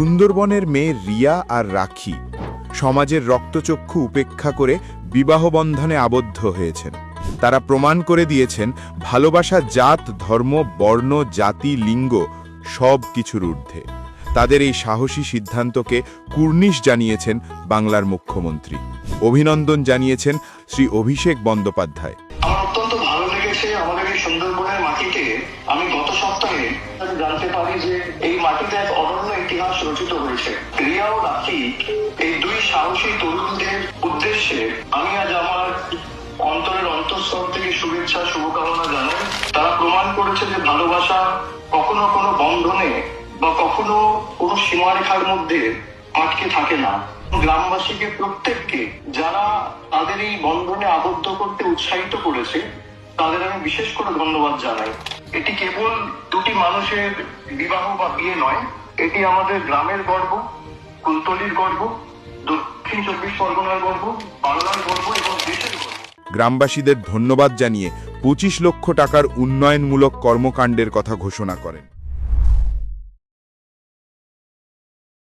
সুন্দরবনের মেয়ে রিয়া আর রাখি সমাজের রক্তচক্ষু উপেক্ষা করে বিবাহ বন্ধনে আবদ্ধ হয়েছেন। তারা প্রমাণ করে দিয়েছেন, ভালোবাসা জাত, ধর্ম, বর্ণ, জাতি, লিঙ্গ সব কিছুর ঊর্ধ্বে। তাদের এই সাহসী সিদ্ধান্তকে কুর্নিশ জানিয়েছেন বাংলার মুখ্যমন্ত্রী। অভিনন্দন জানিয়েছেন শ্রী অভিষেক বন্দ্যোপাধ্যায়। লেগেছে আমাদের এই সুন্দরবনের মাটিতে আমি গত সপ্তাহে জানতে পারি যে এই মাটিতে এক অনন্য ইতিহাস রচিত হয়েছে। রিয়া ও রাখি এই দুই সাহসী তরুণদের উদ্দেশ্যে আমি আজ আমার অন্তরের অন্তঃস্থল থেকে শুভেচ্ছা, শুভকামনা জানাই। তারা প্রমাণ করেছে যে ভালোবাসা কখনো কোনো বন্ধনে বা কখনো কোনো সীমারেখার মধ্যে আটকে থাকে না। গ্রামবাসীকে প্রত্যেককে যারা তাদের এই বন্ধনে আবদ্ধ করতে উৎসাহিত করেছে তাদের আমি বিশেষ করে ধন্যবাদ জানাই। এটি কেবল দুটি মানুষের বিবাহ বা বিয়ে নয়, এটি আমাদের গ্রামের গর্ব, কুলতলির গর্ব, দক্ষিণ চব্বিশ পরগনার গর্ব বাংলার গর্ব এবং দেশের গর্ব। গ্রামবাসীদের ধন্যবাদ জানিয়ে পঁচিশ লক্ষ টাকার উন্নয়নমূলক কর্মকাণ্ডের কথা ঘোষণা করেন।